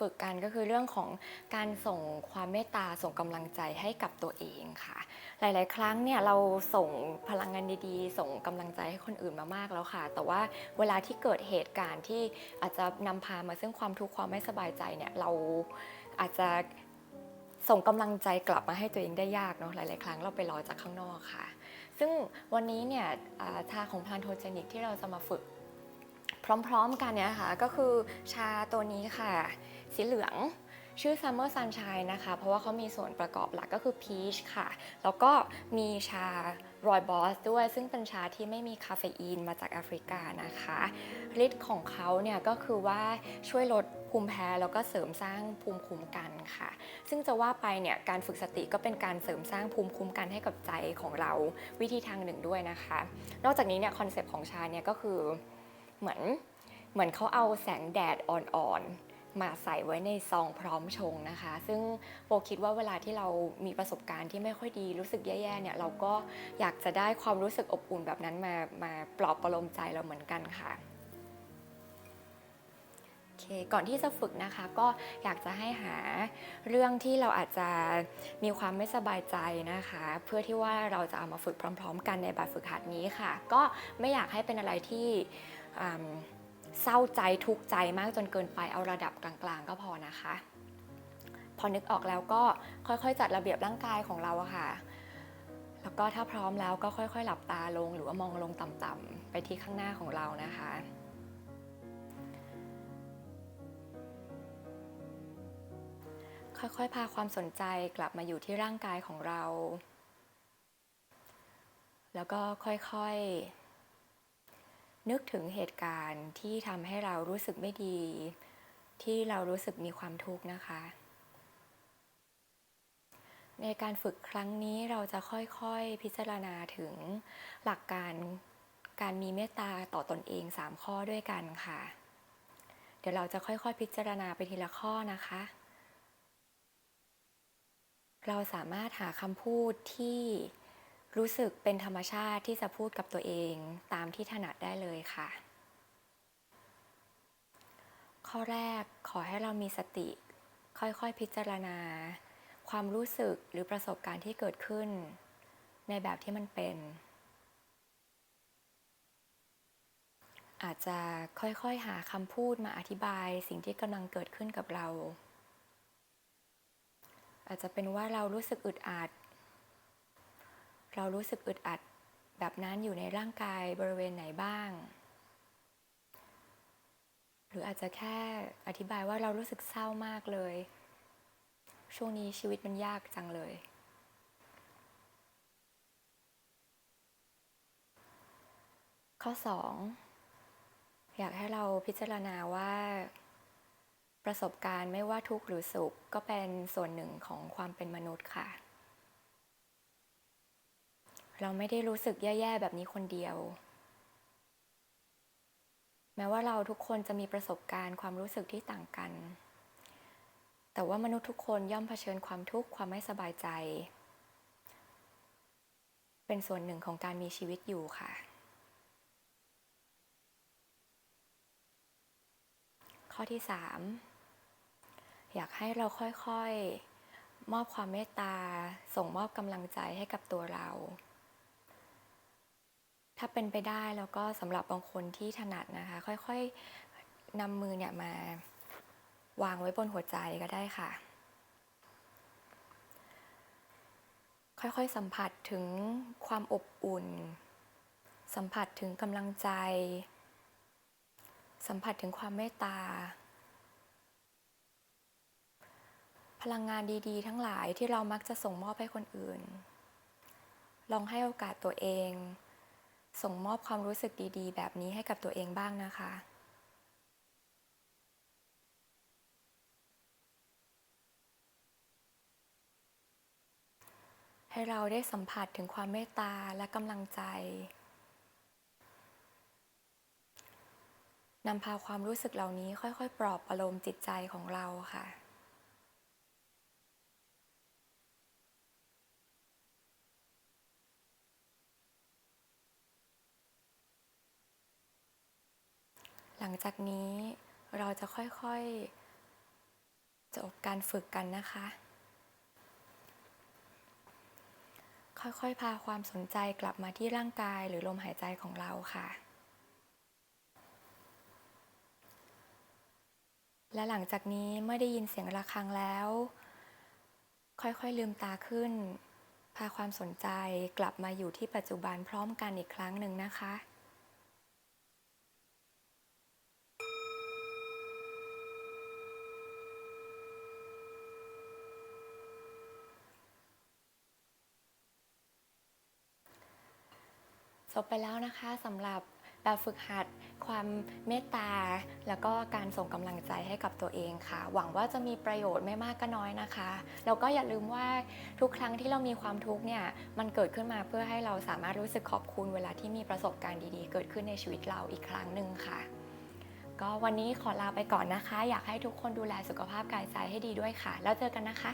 ฝึกกันก็คือเรื่องของการส่งความเมตตาส่งกำลังใจให้กับตัวเองค่ะ หลาย ๆ ครั้งเนี่ยเราส่งพลังงานดีๆ ส่งกำลังใจให้คนอื่นมามากแล้วค่ะ แต่ว่าเวลาที่เกิดเหตุการณ์ที่อาจจะนำพามาซึ่งความทุกข์ความไม่สบายใจเนี่ยเราอาจจะส่งกำลังใจกลับมาให้ตัวเองได้ยากเนาะหลาย ๆ ครั้งเราไปรอจากข้างนอกค่ะ ซึ่งวันนี้เนี่ยชาของพลานโทเจนิกที่เราจะมาฝึกพร้อม ๆ กันเนี่ยนะคะก็คือชาตัวนี้ค่ะ สีเหลืองชื่อ Summer Sunshine นะคะ เพราะว่าเขามีส่วนประกอบหลักก็คือ peach ค่ะ แล้วก็มีชา Roy Boss ด้วย ซึ่งเป็นชาที่ไม่มีคาเฟอีนมาจากแอฟริกานะคะฤทธิ์ของเขาเนี่ยก็คือว่าช่วยลดภูมิแพ้แล้วก็เสริมสร้างภูมิคุ้มกันค่ะ ซึ่งจะว่าไปเนี่ยการฝึกสติก็เป็นการเสริมสร้างภูมิคุ้มกันให้กับใจของเราวิธีทางหนึ่งด้วยนะคะ นอกจากนี้เนี่ยคอนเซปต์ของชาเนี่ยก็คือเหมือนเหมือนเขาเอาแสงแดดอ่อนๆ มาใส่ไว้ในซองพร้อมชงนะคะ ซึ่งโบคิดว่าเวลาที่เรามีประสบการณ์ที่ไม่ค่อยดีรู้สึกแย่ๆเนี่ยเราก็อยากจะได้ความรู้สึกอบอุ่นแบบนั้นมามาปลอบประโลมใจเราเหมือนกันค่ะเคก่อนที่จะฝึกนะคะก็อยากจะให้หาเรื่องที่เราอาจจะมีความไม่สบายใจนะคะ เพื่อที่ว่าเราจะเอามาฝึกพร้อม ๆ กันในแบบฝึกหัดนี้ค่ะ ก็ไม่อยากให้เป็นอะไรที่อ เศร้าใจทุกข์ใจมากจนเกินไปเอาระดับกลางๆ ก็พอนะคะ พอนึกออกแล้วก็ค่อยๆ จัดระเบียบร่างกายของเราอะค่ะ แล้วก็ถ้าพร้อมแล้วก็ค่อยๆ หลับตาลงหรือว่ามองลงต่ำๆไปที่ข้างหน้าของเรานะคะค่อยๆ พาความสนใจกลับมาอยู่ที่ร่างกายของเรา แล้วก็ค่อยๆ นึกถึงเหตุการณ์ที่ทำให้เรารู้สึกไม่ดี ที่เรารู้สึกมีความทุกข์นะคะ ในการฝึกครั้งนี้เราจะค่อยๆพิจารณาถึงหลักการการมีเมตตาต่อตนเอง 3 ข้อด้วยกันค่ะ เดี๋ยวเราจะค่อยๆพิจารณาไปทีละข้อนะคะ เราสามารถหาคำพูดที่ รู้สึกเป็นธรรมชาติที่จะพูดกับตัวเองตามที่ถนัดได้เลยค่ะ ข้อแรกขอให้เรามีสติ ค่อยๆพิจารณา ความรู้สึกหรือประสบการณ์ที่เกิดขึ้น ในแบบที่มันเป็น อาจจะค่อยๆหาคำพูดมาอธิบายสิ่งที่กำลังเกิดขึ้นกับเรา อาจจะเป็นว่าเรารู้สึกอึดอัด เรารู้สึกอึดอัดแบบนั้นอยู่ในร่างกายบริเวณไหนบ้าง หรืออาจจะแค่อธิบายว่าเรารู้สึกเศร้ามากเลย ช่วงนี้ชีวิตมันยากจังเลย ข้อ 2 อยากให้เราพิจารณาว่า ประสบการณ์ไม่ว่าทุกข์หรือสุขก็เป็นส่วนหนึ่งของความเป็นมนุษย์ค่ะ เราไม่ได้รู้สึกแย่ๆแบบนี้คนเดียว แม้ว่าเราทุกคนจะมีประสบการณ์ความรู้สึกที่ต่างกัน แต่ว่ามนุษย์ทุกคนย่อมเผชิญความทุกข์ความไม่สบายใจ เป็นส่วนหนึ่งของการมีชีวิตอยู่ค่ะ ข้อที่ 3 อยากให้เราค่อยๆมอบความเมตตา ส่งมอบกำลังใจให้กับตัวเรา ถ้าเป็นไปได้แล้วก็สำหรับบางคนที่ถนัดนะคะ ค่อยๆนำมือเนี่ยมาวางไว้บนหัวใจก็ได้ค่ะ ค่อยๆสัมผัสถึงความอบอุ่น สัมผัสถึงกำลังใจ สัมผัสถึงความเมตตา พลังงานดีๆ ทั้งหลายที่เรามักจะส่งมอบให้คนอื่น ลองให้โอกาสตัวเอง ส่งมอบความรู้สึกดีๆ แบบนี้ให้กับตัวเองบ้างนะคะ ให้เราได้สัมผัสถึงความเมตตาและกำลังใจนำพาความรู้สึกเหล่านี้ค่อยๆ ปลอบประโลมจิตใจของเราค่ะ หลังจากนี้เราจะค่อยจบการฝึกกันนะคะ ค่อยๆ พาความสนใจกลับมาที่ร่างกายหรือลมหายใจของเราค่ะ และหลังจากนี้เมื่อได้ยินเสียงะระฆังแล้ว ค่อยๆลืมตาขึ้น พาความสนใจกลับมาอยู่ที่ปัจจุบันพร้อมกันอีกครั้งหนึ่งนะคะ จบไปแล้วนะคะสำหรับแบบฝึกหัด ความเมตตา แล้วก็การส่งกำลังใจให้กับตัวเองค่ะ หวังว่าจะมีประโยชน์ไม่มากก็น้อยนะคะ แล้วก็อย่าลืมว่าทุกครั้งที่เรามีความทุกข์เนี่ย มันเกิดขึ้นมาเพื่อให้เราสามารถรู้สึกขอบคุณเวลาที่มีประสบการณ์ดีๆ เกิดขึ้นในชีวิตเราอีกครั้งหนึ่งค่ะ ก็วันนี้ขอลาไปก่อนนะคะ อยากให้ทุกคนดูแลสุขภาพกายใจให้ดีด้วยค่ะ แล้วเจอกันนะคะ